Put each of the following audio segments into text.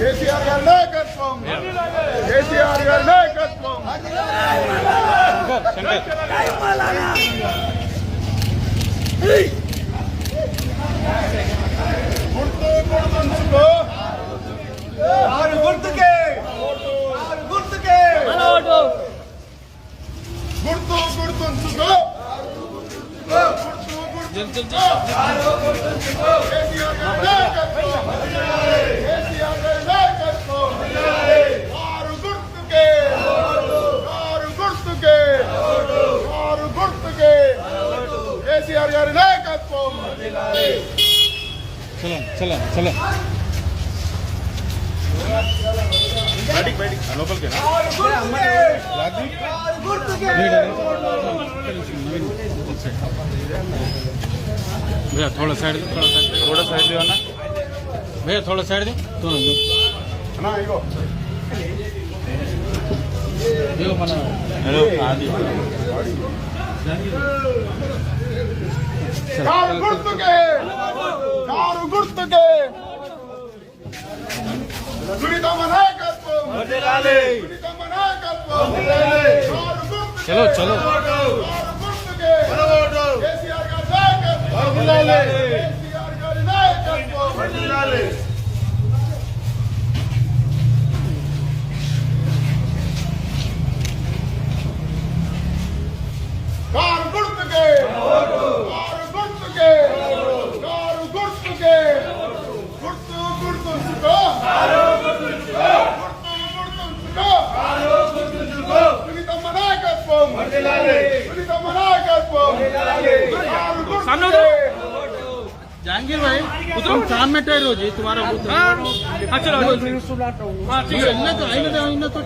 కేసీఆర్ గారి నాయకత్వం కేసీఆర్ గారి నాయకత్వం గుర్తు గుర్తుంచుకో ఆరు గుర్తుకే ఆరు గుర్తుకే గుర్తు గుర్తుంచుకో గుర్తు గుర్తుంచుకో కేసీఆర్ గారి నాయకత్వం కేసీఆర్ గారి నాయకత్వం చలో చలో చలో ఆరు గుర్తుకే ఆరు గుర్తుకే भैया थोड़ा साइड दे थोड़ा साइड थोड़ा साइड दे ना भैया थोड़ा साइड दे दोनों दो అన్నా ఇగో देखो मना हेलो आदि కారు గుర్తుకే కారు గుర్తుకే సునీతమ్మ నాయకత్వం గుర్తుంచుకో గుర్తు గుర్తుంచుకో సునీతమ్మ నాయకత్వం సునీతమ్మ నాయకత్వం కారు గుర్తుకే जहांगीर भाई उधर काम में टहर हो जी तुम्हारा हाँ चलो हाँ ठीक है इन्हें तो इन्हें तो इन्हें तो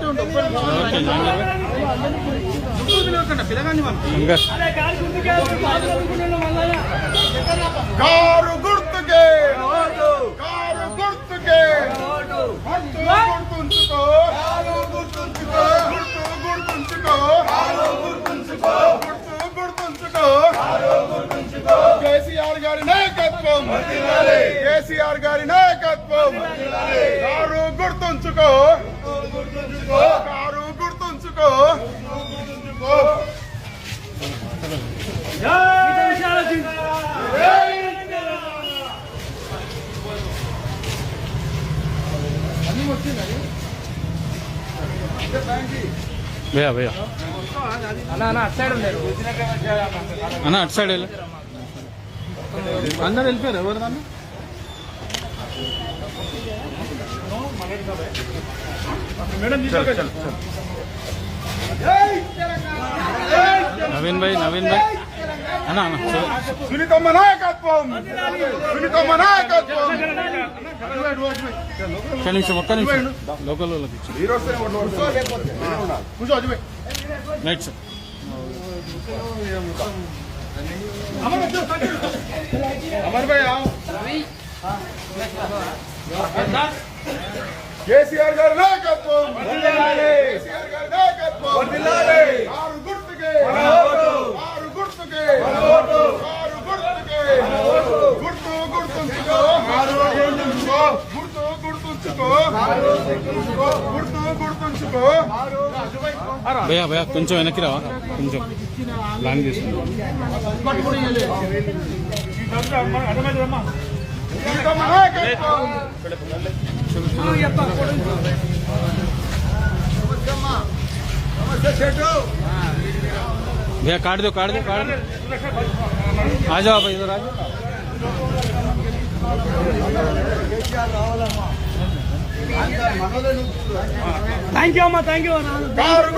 పిల్లగాని కారు గుర్తుకే కేసీఆర్ గారి నాయకత్వం. కారు గుర్తుంచుకో. కారు గుర్తుంచుకో. అన్న అటు సైడ్ అన్న అటు సైడ్ వెళ్ళి. అందరు వెళ్ళిపోయారు ఎవరు దాన్ని నవీన్ భాయ్ నవీన్ భాయ్ అన్న అన్న. సునీతమ్మ నాయకత్వం! సునీతమ్మ నాయకత్వం! ఒక్క నిమిషం ఒక్క నిమిషం. లోకల్ వాళ్ళకి రైట్ సార్ అమర్ భాయ్. కేసీఆర్ గారి నాయకత్వం. కేసీఆర్ గారి నాయకత్వం ఆరు గుర్తుకే. ఆరు గుర్తుకే. ఆరు గుర్తుకే. గుర్తు గుర్తుంచుకో. గుర్తు గుర్తుంచుకో. గుర్తు గుర్తుంచుకో. భయ్యా భయ్యా కొంచెం వెనక్కి రావా? కొంచెం సునీతమ్మ నాయకత్వం भैया काट दो काट दो काट दो। आ जाओ आप इधर आ थैंक यू अम्मा थैंक यू ಕಾರ್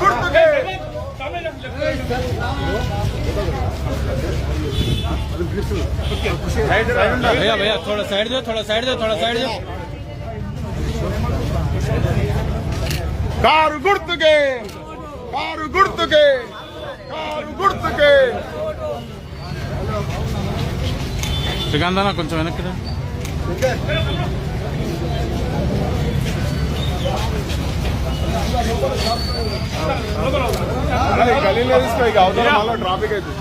ಗುರ್ತುಗೆ भैया भैया थोड़ा साइड दो थोड़ा साइड दो थोड़ा साइड दो కారు గుర్తుకే కారు గుర్తుకే కారు గుర్తుకే శ్రీకాంత్ కొంచెం వెనక్కి రా. గలీలో తీసుకో ఇక అవతల మళ్ళీ ట్రాఫిక్ అవుతుంది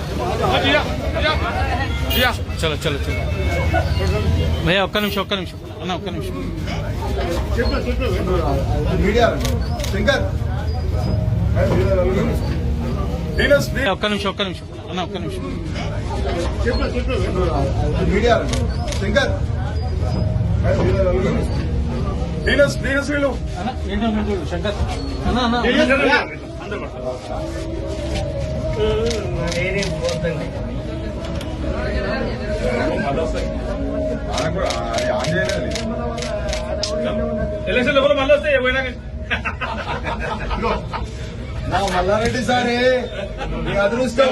చలో చలో చలో. భయ్యా ఒక్క నిమిషం ఒక్క నిమిషం. అన్న ఒక్క నిమిషం. ఒక్క నిమిషం ఒక్క నిమిషం. అన్న ఒక్క నిమిషం. మీడియా శంకర్. వీళ్ళు. శంకర్. ఎలక్షన్ మళ్ళీ వస్తే పోయినాక నా మల్లారెడ్డి సారే మీ అదృష్టం.